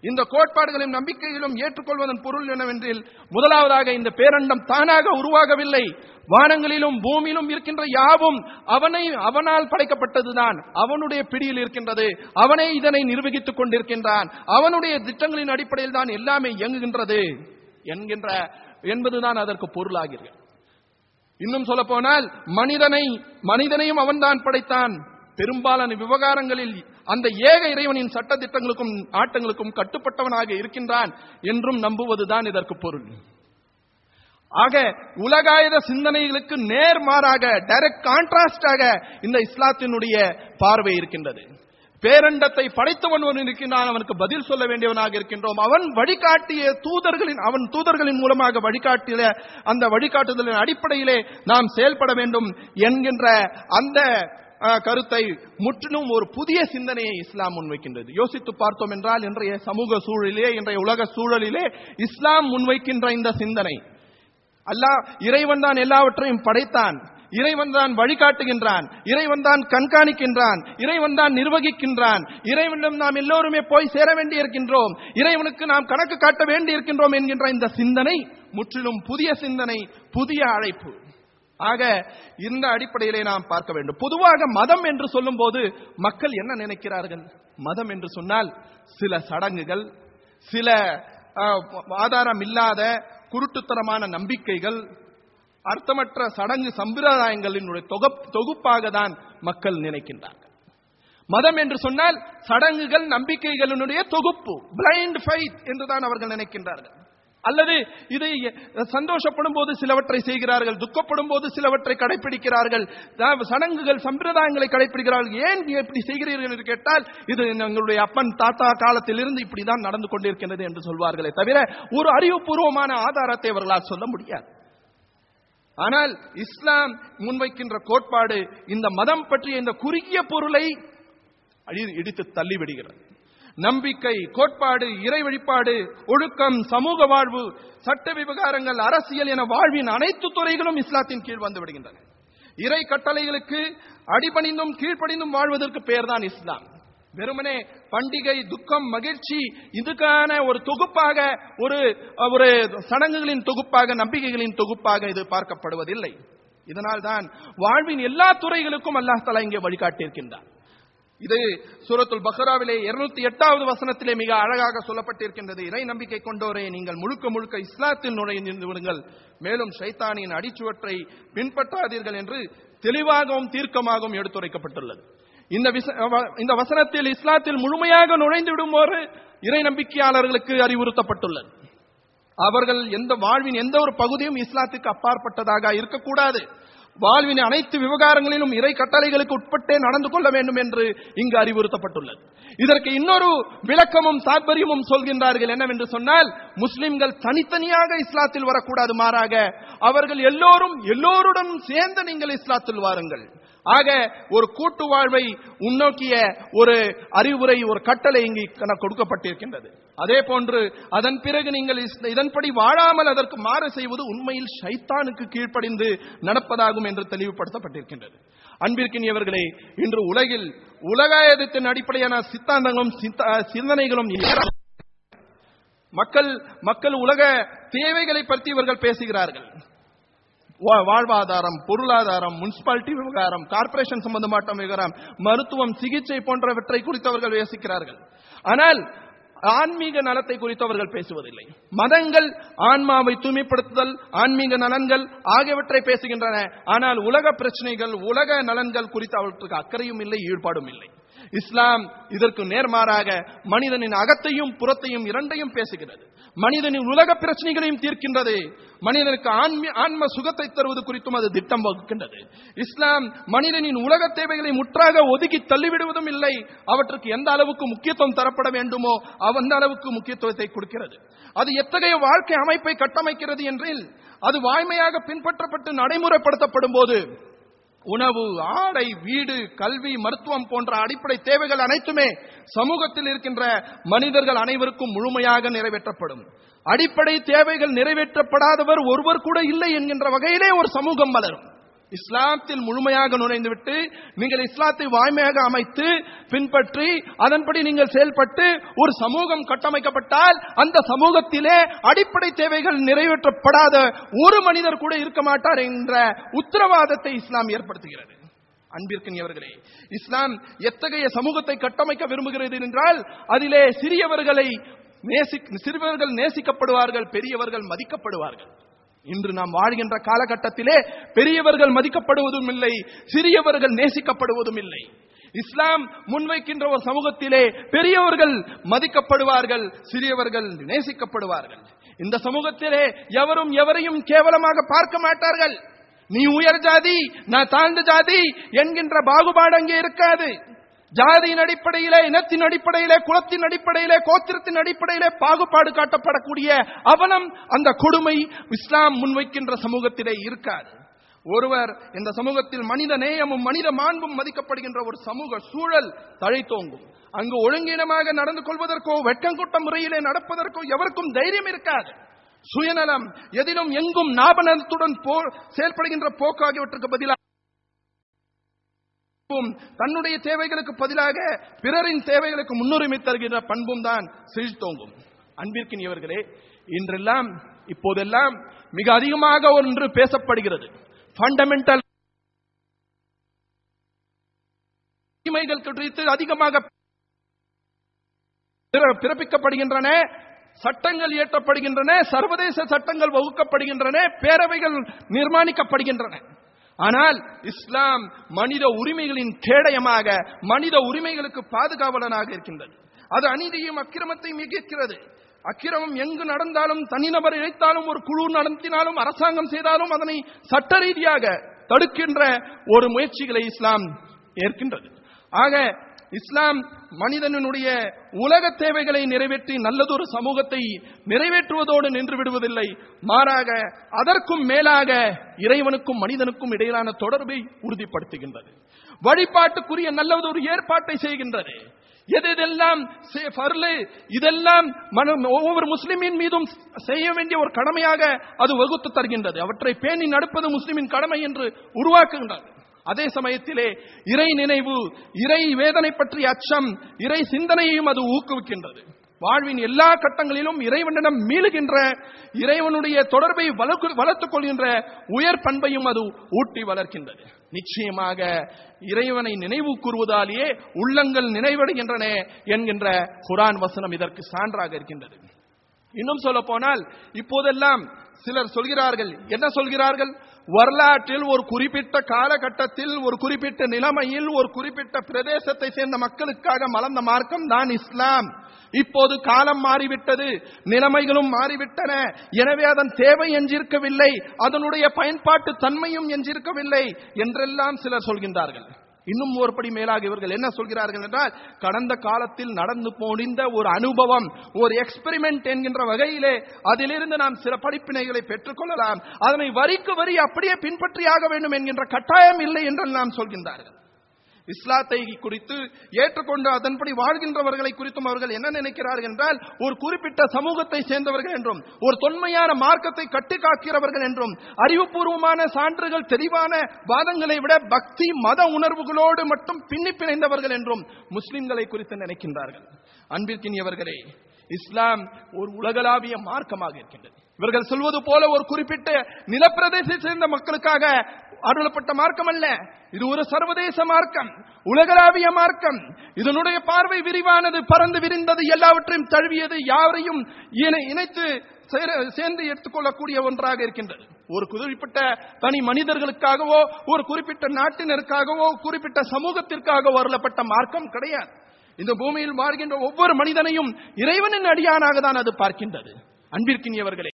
இந்த கோட்பாடுகளையும் நம்பிக்கைகளும் ஏற்றுக்கொள்வதன் பொருள் என்னவென்றில் முதலாவதாக இந்த பேரண்டம் தானாக உருவாகவில்லை. வானங்களிலும் பூமியிலும் இருக்கின்ற யாவும் அவனை அவனால் படைக்கப்பட்டதுதான். அவனுடைய பிடியில் இருக்கின்றது. அவனே இதனை நிர்வகித்துக் கொண்டிருக்கின்றான். அவனுடைய திட்டங்களின் அடிப்படையில் தான் எல்லாமே இயங்குகின்றது என்கின்ற என்பதுதான் அதற்கு பொருளாகிறது இன்னும் சொல்ல போனால் மனிதனை மனிதனையும் அவன்தான் படைத்தான். பெரும்பாலான விவகாரங்களில் அந்த ஏக இறைவனின் சட்ட திட்டங்களுக்கும் ஆட்டங்களுக்கும் கட்டுப்பட்டவனாக இருக்கின்றான் என்றும் நம்புவதுதான் இதற்கு பொருள். ஆக உலகாயுத சிந்தனைகளுக்கு நேர்மாறாக டைரக்ட் கான்ட்ராஸ்டாக இந்த இஸ்லாத்தினுடைய பார்வை இருக்கின்றது. பேரண்டத்தை படைத்தவன் ஒருவன் இருக்கின்றான் அவனுக்கு பதில் சொல்ல வேண்டியவனாக இருக்கின்றோம். அவன் வழிகாட்டிய தூதர்களின் அவன் தூதர்களின் மூலமாக வழிகாட்டிய அந்த வழிகாட்டுதலின் அடிப்படையிலே நாம் செயல்பட வேண்டும் என்கின்ற அந்த கருத்தை முற்றிலும் ஒரு புதிய சிந்தனையை இஸ்லாம் முன்வைக்கின்றது. யோசித்து பார்த்தோம் என்றால் இன்றைய சமூக சூழலிலே இன்றைய உலக சூழலிலே இஸ்லாம் முன்வைக்கின்ற இந்த சிந்தனை. அல்லாஹ் இறைவன் தான் எல்லாவற்றையும் படைத்தான். இறைவன் தான் வழிகாட்டுகின்றான். இறைவன் தான் கண்காணிக்கின்றான். இறைவன் தான் நிர்வகிக்கின்றான். இறைவனிடம் நாம் எல்லோருமே போய் சேர வேண்டி இருக்கின்றோம் இறைவனுக்கு நாம் கணக்கு காட்ட வேண்டி இருக்கின்றோம் என்கின்ற இந்த சிந்தனை முற்றிலும் புதிய சிந்தனை புதிய அழைப்பு. ஆக இந்த அடிப்படையிலே நாம் பார்க்க வேண்டும். பொதுவாக மதம் என்று சொல்லும்போது மக்கள் என்ன நினைக்கிறார்கள்? மதம் என்று சொன்னால் சில சடங்குகள் சில ஆதாரம் இல்லாத குருட்டுத்தனமான நம்பிக்கைகள் அர்த்தமற்ற சடங்கு சம்பிரதாயங்களினுடைய தொகுப்பாக தான் மக்கள் நினைக்கின்றார்கள். மதம் என்று சொன்னால் சடங்குகள் நம்பிக்கைகளினுடைய தொகுப்பு பிளைண்ட் ஃபைத் என்றுதான் அவர்கள் நினைக்கின்றார்கள். அல்லது இதை சந்தோஷப்படும் போது சிலவற்றை செய்கிறார்கள் துக்கப்படும் போது சிலவற்றை கடைபிடிக்கிறார்கள் சடங்குகள் சம்பிரதாயங்களை கடைபிடிக்கிறார்கள் ஏன் எப்படி செய்கிறீர்கள் என்று கேட்டால் இது எங்களுடைய அப்பன் தாத்தா காலத்திலிருந்து இப்படிதான் நடந்து கொண்டிருக்கின்றது என்று சொல்வார்களே தவிர ஒரு அறிவுபூர்வமான ஆதாரத்தை அவர்களால் சொல்ல முடியாது. ஆனால் இஸ்லாம் முன்வைக்கின்ற கோட்பாடு இந்த மதம் பற்றிய இந்த குறுகிய பொருளை அடி- இடித்து தள்ளிவிடுகிறது. நம்பிக்கை கோட்பாடு இறை வழிபாடு ஒழுக்கம் சமூக வாழ்வு சட்ட விவகாரங்கள் அரசியல் என வாழ்வின் அனைத்து துறைகளும் இஸ்லாத்தின் கீழ் வந்து விடுகின்றன. இறை கட்டளைகளுக்கு அடிபணிந்தும் கீழ்ப்படிந்தும் வாழ்வதற்கு பெயர்தான் இஸ்லாம். வெறுமனே பண்டிகை துக்கம் மகிழ்ச்சி இதுக்கான ஒரு தொகுப்பாக ஒரு ஒரு சடங்குகளின் தொகுப்பாக நம்பிக்கைகளின் தொகுப்பாக இது பார்க்கப்படுவதில்லை. இதனால்தான் வாழ்வின் எல்லா துறைகளுக்கும் அல்லாஹ் தலா இங்கே வழிகாட்டியிருக்கின்றார் இது சூரத்துல் பக்ராவிலே 208 எட்டாவது வசனத்திலே மிக அழகாக சொல்லப்பட்டிருக்கின்றது. இறை நம்பிக்கை கொண்டோரே நீங்கள் முழுக்க முழுக்க இஸ்லாத்தில் நுழைந்து விடுங்கள். மேலும் சைத்தானியின் அடிச்சுவற்றை பின்பற்றாதீர்கள் என்று தெளிவாகவும் தீர்க்கமாகவும் எடுத்துரைக்கப்பட்டுள்ளது. இந்த விச- வ- இந்த வசனத்தில் இஸ்லாத்தில் முழுமையாக நுழைந்து விடுமாறு இறை நம்பிக்கையாளர்களுக்கு அறிவுறுத்தப்பட்டுள்ளது. அவர்கள் எந்த வாழ்வின் எந்த ஒரு பகுதியும் இஸ்லாத்துக்கு அப்பாற்பட்டதாக இருக்கக்கூடாது. வாழ்வின் அனைத்து விவகாரங்களிலும் இறை கட்டளைகளுக்கு உட்பட்டே நடந்து கொள்ள வேண்டும் என்று இங்கு அறிவுறுத்தப்பட்டுள்ளது. இதற்கு இன்னொரு விளக்கமும் தாற்பயமும் சொல்கின்றார்கள் என்னவென்று சொன்னால் முஸ்லிம்கள் தனித்தனியாக இஸ்லாத்தில் வரக்கூடாது மாறாக அவர்கள் எல்லோரும் எல்லோருடன் சேர்ந்து நீங்கள் இஸ்லாத்தில் வாருங்கள். ஆக ஒரு கூட்டு வாழ்வை முன்னோக்கிய ஒரு அறிவுரை ஒரு கட்டளை இங்கு கன- கொடுக்கப்பட்டிருக்கின்றது. அதே போன்று அதன் பிறகு நீங்கள் இதன்படி வாழாமல் அதற்கு மாறு செய்வது உண்மையில் ஷைத்தானுக்கு கீழ்ப்படிந்து நடப்பதாகும் என்று தெளிவுபடுத்தப்பட்டிருக்கின்றது. அன்பிற்கினியவர்களே இன்று உலகில் உலகாயதத்தின் அடிப்படையான சித்தாந்தங்களும் சித்த- சிந்தனைகளும் மக்கள் மக்கள் உலக தேவைகளை பற்றி இவர்கள் பேசுகிறார்கள். வாழ்வாதாரம் பொருளாதாரம் முனிசிபாலிட்டி விவகாரம் கார்ப்பரேஷன் சம்பந்தப்பட்ட விவகாரம் மருத்துவம் சிகிச்சை போன்றவற்றை குறித்து அவர்கள் யோசிக்கிறார்கள் ஆனால் ஆன்மீக நலத்தை குறித்து அவர்கள் பேசுவதில்லை. மதங்கள் ஆன்மாவை தூய்மைப்படுத்துதல் ஆன்மீக நலன்கள் ஆகியவற்றை பேசுகின்றன. ஆனால் உலக பிரச்சனைகள் உலக நலன்கள் குறித்து அவற்றுக்கு அக்கறையும் இல்லை ஈடுபாடும் இல்லை. இஸ்லாம் இதற்கு நேர்மாறாக மனிதனின் அகத்தையும் புறத்தையும் இரண்டையும் பேசுகிறது. மனிதனின் உலக பிரச்சனைகளையும் தீர்க்கின்றது. மனிதனுக்கு ஆன்மீ ஆன்ம சுகத்தை தருவது குறித்தும் அது திட்டம் வகுக்கின்றது. இஸ்லாம் மனிதனின் உலக தேவைகளை முற்றாக ஒதுக்கி தள்ளிவிடுவதும் இல்லை. அவற்றுக்கு எந்த அளவுக்கு முக்கியத்துவம் தரப்பட வேண்டுமோ அந்த அளவுக்கு முக்கியத்துவத்தை கொடுக்கிறது. அது எத்தகைய வாழ்க்கை அமைப்பை கட்டமைக்கிறது என்றில் அது வாய்மையாக பின்பற்றப்பட்டு நடைமுறைப்படுத்தப்படும் போது உணவு ஆடை வீடு கல்வி மருத்துவம் போன்ற அடிப்படை தேவைகள் அனைத்துமே சமூகத்தில் இருக்கின்ற மனிதர்கள் அனைவருக்கும் முழுமையாக நிறைவேற்றப்படும். அடிப்படை தேவைகள் நிறைவேற்றப்படாதவர் ஒருவர் கூட இல்லை என்கின்ற வகையிலே ஒரு சமூகம் வளரும். இஸ்லாத்தில் முழுமையாக நுழைந்துவிட்டு நீங்கள் இஸ்லாத்தை வாய்மையாக அமைத்து பின்பற்றி அதன்படி நீங்கள் செயல்பட்டு ஒரு சமூகம் கட்டமைக்கப்பட்டால் அந்த சமூகத்திலே அடிப்படை தேவைகள் நிறைவேற்றப்படாத ஒரு மனிதர் கூட இருக்க மாட்டார் என்ற உத்தரவாதத்தை இஸ்லாம் ஏற்படுத்துகிறது. அன்பிற்கினியவர்களே இஸ்லாம் எத்தகைய சமூகத்தை கட்டமைக்க விரும்புகிறது என்றால் அதிலே சிறியவர்களை நேசி சிறுவர்கள் நேசிக்கப்படுவார்கள் பெரியவர்கள் மதிக்கப்படுவார்கள். இன்று நாம் வாழ்கின்ற காலகட்டத்திலே பெரியவர்கள் மதிக்கப்படுவதும் இல்லை சிறியவர்கள் நேசிக்கப்படுவதும் இல்லை இஸ்லாம் முன்வைக்கின்ற ஒரு சமூகத்திலே பெரியவர்கள் மதிக்கப்படுவார்கள் சிறியவர்கள் நேசிக்கப்படுவார்கள். இந்த சமூகத்திலே எவரும் எவரையும் கேவலமாக பார்க்க மாட்டார்கள். நீ உயர் ஜாதி நான் தாழ்ந்த ஜாதி என்கின்ற பாகுபாடு அங்கே இருக்காது. ஜாதியின் அடிப்படையிலே இனத்தின் அடிப்படையிலே குலத்தின் அடிப்படையிலே கோத்திரத்தின் அடிப்படையிலே பாகுபாடு காட்டப்படக்கூடிய அவலம் அந்த கொடுமை இஸ்லாம் முன்வைக்கின்ற சமூகத்திலே இருக்காது. ஒருவர் இந்த சமூகத்தில் மனித நேயமும் மனித மாண்பும் மதிக்கப்படுகின்ற ஒரு சமூக சூழல் தழைத்தோங்கும். அங்கு ஒழுங்கீனமாக நடந்து கொள்வதற்கோ வெட்கங்கொட்ட முறையிலே நடப்பதற்கோ எவருக்கும் தைரியம் இருக்காது. சுயநலம் எதிலும் எங்கும் நாபநலத்துடன் செயல்படுகின்ற போக்கு ஆகியவற்றுக்கு பதிலாக தன்னுடைய தேவைகளுக்கு பதிலாக பிறரின் தேவைகளுக்கு முன்னுரிமை தருகின்ற பண்பும் தான் செழித்தோங்கும் அன்பிற்கினியவர்களே இன்றெல்லாம் இப்போதெல்லாம் மிக அதிகமாக ஒன்று பேசப்படுகிறது. ஃபண்டமெண்டல் உரிமைகள் குறித்து அதிகமாக பிறப்பிக்கப்படுகின்றன சட்டங்கள் இயற்றப்படுகின்றன சர்வதேச சட்டங்கள் வகுக்கப்படுகின்றன பேரவைகள் நிர்மாணிக்கப்படுகின்றன. ஆனால் இஸ்லாம் மனித உரிமைகளின் கேடயமாக மனித உரிமைகளுக்கு பாதுகாவலனாக இருக்கின்றது. அது அநீதியும் அக்கிரமத்தையும் இயக்கிறது அக்கிரமம் எங்கு நடந்தாலும் தனிநபர் இழைத்தாலும் ஒரு குழு நடத்தினாலும் அரசாங்கம் செய்தாலும் அதனை சட்ட ரீதியாக தடுக்கின்ற ஒரு முயற்சிகளை இஸ்லாம் ஏற்கின்றது. ஆக இஸ்லாம் மனிதனுடைய உலக தேவைகளை நிறைவேற்றி நல்லதொரு சமூகத்தை நிறைவேற்றுவதோடு நின்று விடுவதில்லை. மாறாக அதற்கும் மேலாக இறைவனுக்கும் மனிதனுக்கும் இடையிலான தொடர்பை உறுதிப்படுத்துகின்றது. வழிபாட்டுக்குரிய நல்லதொரு ஏற்பாட்டை செய்கின்றது. எது இதெல்லாம் இதெல்லாம் ஒவ்வொரு முஸ்லிமின் மீதும் செய்ய வேண்டிய ஒரு கடமையாக அது வகுத்து தருகின்றது. அவற்றை பேணி நடப்பது முஸ்லிமின் கடமை என்று உருவாக்குகின்றது. அதே சமயத்திலே இறை நினைவு இறை வேதனை பற்றிய அச்சம் இறை சிந்தனையையும் அது ஊக்குவிக்கின்றது. வாழ்வின் எல்லா கட்டங்களிலும் இறைவனிடம் மீளுகின்ற இறைவனுடைய தொடர்பை வளர்க்கு- வளர்த்துக் கொள்கின்ற உயர் பண்பையும் அது ஊட்டி வளர்க்கின்றது. நிச்சயமாக இறைவனை நினைவு கூறுவதாலேயே உள்ளங்கள் நினைவடைகின்றன என்கின்ற குரான் வசனம் இதற்கு சான்றாக இருக்கின்றது. இன்னும் சொல்ல போனால் இப்போதெல்லாம் சிலர் சொல்கிறார்கள். என்ன சொல்கிறார்கள்? வரலாற்றில் ஒரு குறிப்பிட்ட காலகட்டத்தில் ஒரு குறிப்பிட்ட நிலைமையில் ஒரு குறிப்பிட்ட பிரதேசத்தை சேர்ந்த மக்களுக்காக மலர்ந்த மார்க்கம் தான் இஸ்லாம். இப்போது காலம் மாறிவிட்டது நிலைமைகளும் மாறிவிட்டன. எனவே அதன் தேவை என்றிருக்கவில்லை அதனுடைய பயன்பாட்டு தன்மையும் என்றிருக்கவில்லை என்றெல்லாம் சிலர் சொல்கின்றார்கள். இன்னும் ஒருபடி மேலாக இவர்கள் என்ன சொல்கிறார்கள் என்றால் கடந்த காலத்தில் நடந்து போனிந்த ஒரு அனுபவம் ஒரு எக்ஸ்பெரிமெண்ட் என்கின்ற வகையிலே அதிலிருந்து நாம் சில படிப்பினைகளை பெற்றுக்கொள்ளலாம். அதனை வரிக்கு வரி அப்படியே பின்பற்றியாக வேண்டும் என்கின்ற கட்டாயம் இல்லை என்று நாம் சொல்கின்றார்கள். இஸ்லாத்தை குறித்து ஏற்றுக்கொண்டு அதன்படி வாழ்கின்றவர்களை குறித்தும் அவர்கள் என்ன நினைக்கிறார்கள் என்றால் ஒரு குறிப்பிட்ட சமூகத்தை சேர்ந்தவர்கள் என்றும் ஒரு தொன்மையான மார்க்கத்தை கட்டிக்காக்கிறவர்கள் என்றும் அறிவுபூர்வமான சான்றுகள் தெளிவான வாதங்களை விட பக்தி மத உணர்வுகளோடு மட்டும் பின்னி பிணைந்தவர்கள் என்றும் முஸ்லிம்களை குறித்து நினைக்கின்றார்கள். அன்பிற்கினியவர்களே இஸ்லாம் ஒரு உலகளாவிய மார்க்கமாக இருக்கின்றது. இவர்கள் சொல்வது போல ஒரு குறிப்பிட்ட நிலப்பிரதேசத்தை சேர்ந்த மக்களுக்காக அருளப்பட்ட மார்க்கம் அல்ல இது ஒரு சர்வதேச மார்க்கம் உலகளாவிய மார்க்கம். இதனுடைய பார்வை விரிவானது பறந்து விரிந்தது எல்லாவற்றையும் தழுவியது யாரையும் இணைத்து சேர்ந்து எடுத்துக்கொள்ளக்கூடிய ஒன்றாக இருக்கின்றது. ஒரு குறிப்பிட்ட தனி மனிதர்களுக்காகவோ ஒரு குறிப்பிட்ட நாட்டினருக்காகவோ குறிப்பிட்ட சமூகத்திற்காகவோ அருளப்பட்ட மார்க்கம் கிடையாது. இந்த பூமியில் வாழ்கின்ற ஒவ்வொரு மனிதனையும் இறைவனின் அடியானாக தான் அது பார்க்கின்றது. அன்பிற்கினியவர்களே